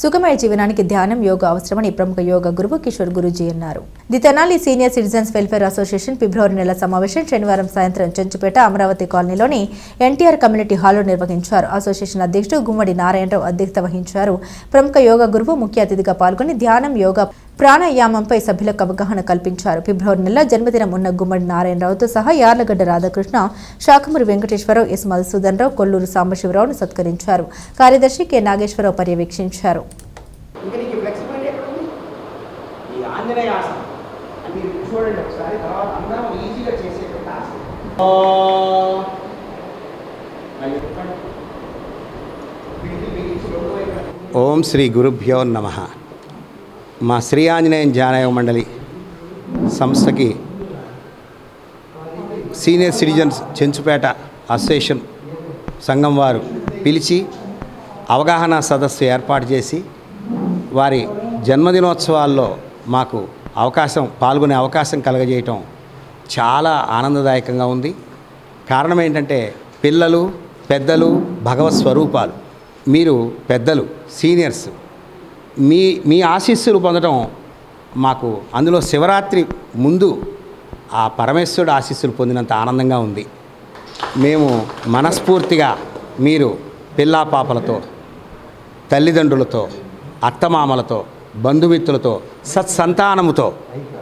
సుఖమయ జీవనానికి ధ్యానం యోగా అవసరమని ప్రముఖ యోగా గురువు కిషోర్ గురూజీ అన్నారు. The Tenali senior citizens welfare association ఫిబ్రవరి నెల సమావేశం శనివారం సాయంత్రం చెంచుపేట అమరావతి కాలనీలోని ఎన్టీఆర్ కమ్యూనిటీ హాల్లో నిర్వహించారు. అసోసియేషన్ అధ్యక్షుడు గుమ్మడి నారాయణరావు అధ్యక్షత వహించారు. ప్రముఖ యోగా గురువు ముఖ్య అతిథిగా పాల్గొని ధ్యానం యోగా ప్రాణాయామంపై సభ్యులకు అవగాహన కల్పించారు. ఫిబ్రవరి నెల జన్మదినం ఉన్న గుమ్మడి నారాయణరావుతో సహా యార్లగడ్డ రాధాకృష్ణ శాఖమూరి వెంకటేశ్వరరావు ఎస్ మధుసూదన్ రావు కొల్లూరు సాంబశివరావును సత్కరించారు. కార్యదర్శి కె నాగేశ్వరరావు పర్యవేక్షించారు. ఓం శ్రీ గురుభ్యో నమ. మా శ్రీ ఆంజనేయం ధ్యానయోగ మండలి సంస్థకి సీనియర్ సిటిజన్స్ చెంచుపేట అసోసియేషన్ సంఘం వారు పిలిచి అవగాహన సదస్సు ఏర్పాటు చేసి వారి జన్మదినోత్సవాల్లో మాకు అవకాశం పాల్గొనే అవకాశం కలగజేయటం చాలా ఆనందదాయకంగా ఉంది. కారణం ఏంటంటే పిల్లలు పెద్దలు భగవత్ స్వరూపాలు. మీరు పెద్దలు సీనియర్స్ మీ మీ ఆశీస్సులు పొందడం మాకు అందులో శివరాత్రి ముందు ఆ పరమేశ్వరుడు ఆశీస్సులు పొందినంత ఆనందంగా ఉంది. మేము మనస్ఫూర్తిగా మీరు పిల్లా పాపలతో తల్లిదండ్రులతో అత్తమామలతో బంధుమిత్రులతో సత్సంతానముతో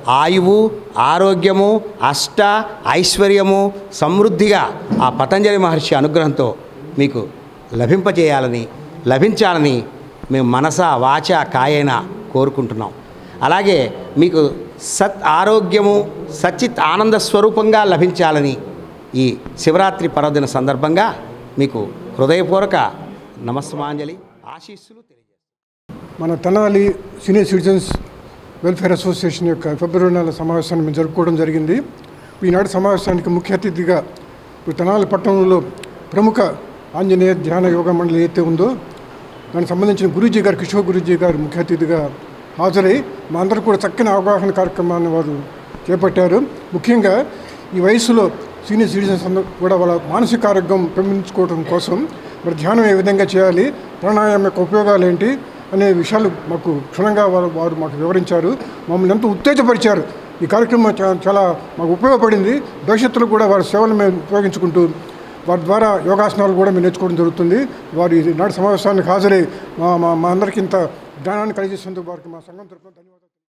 ఆయువు ఆరోగ్యము అష్ట ఐశ్వర్యము సమృద్ధిగా ఆ పతంజలి మహర్షి అనుగ్రహంతో మీకు లభింపజేయాలని లభించాలని మేము మనస వాచ కాయన కోరుకుంటున్నాం. అలాగే మీకు సత్ ఆరోగ్యము సచ్చిత్ ఆనంద స్వరూపంగా లభించాలని ఈ శివరాత్రి పర్వదిన సందర్భంగా మీకు హృదయపూర్వక నమస్మాంజలి ఆశీస్సులు తెలియజేస్తాను మన Tenali senior citizens welfare association యొక్క ఫిబ్రవరి నెల సమావేశాన్ని మేము జరుపుకోవడం జరిగింది. ఈనాటి సమావేశానికి ముఖ్య అతిథిగా తెనాలి పట్టణంలో ప్రముఖ ఆంజనేయ ధ్యాన యోగ మండలి ఏదైతే ఉందో దానికి సంబంధించిన గురూజీ గారు కిషోర్ గురూజీ గారు ముఖ్య అతిథిగా హాజరై మా అందరూ కూడా చక్కని అవగాహన కార్యక్రమాన్ని వారు చేపట్టారు. ముఖ్యంగా ఈ వయసులో సీనియర్ సిటిజన్స్ అందరూ కూడా వాళ్ళ మానసిక ఆరోగ్యం పెంపొందించుకోవడం కోసం మరి ధ్యానం ఏ విధంగా చేయాలి ప్రాణాయామం యొక్క ఉపయోగాలు ఏంటి అనే విషయాలు మాకు క్షుణ్ణంగా వారు వారు మాకు వివరించారు. మమ్మల్ని ఎంతో ఉత్తేజపరిచారు. ఈ కార్యక్రమం చాలా మాకు ఉపయోగపడింది. భవిష్యత్తులో కూడా వారి సేవలు మేము ఉపయోగించుకుంటూ వారి ద్వారా యోగాసనాలు కూడా మేము నేర్చుకోవడం జరుగుతుంది. వారి నాటి సమావేశానికి హాజరై మా మా మా అందరికీ ఇంత జ్ఞానాన్ని కలిగేసినందుకు వారికి మా సంఘం తరఫున ధన్యవాదాలు.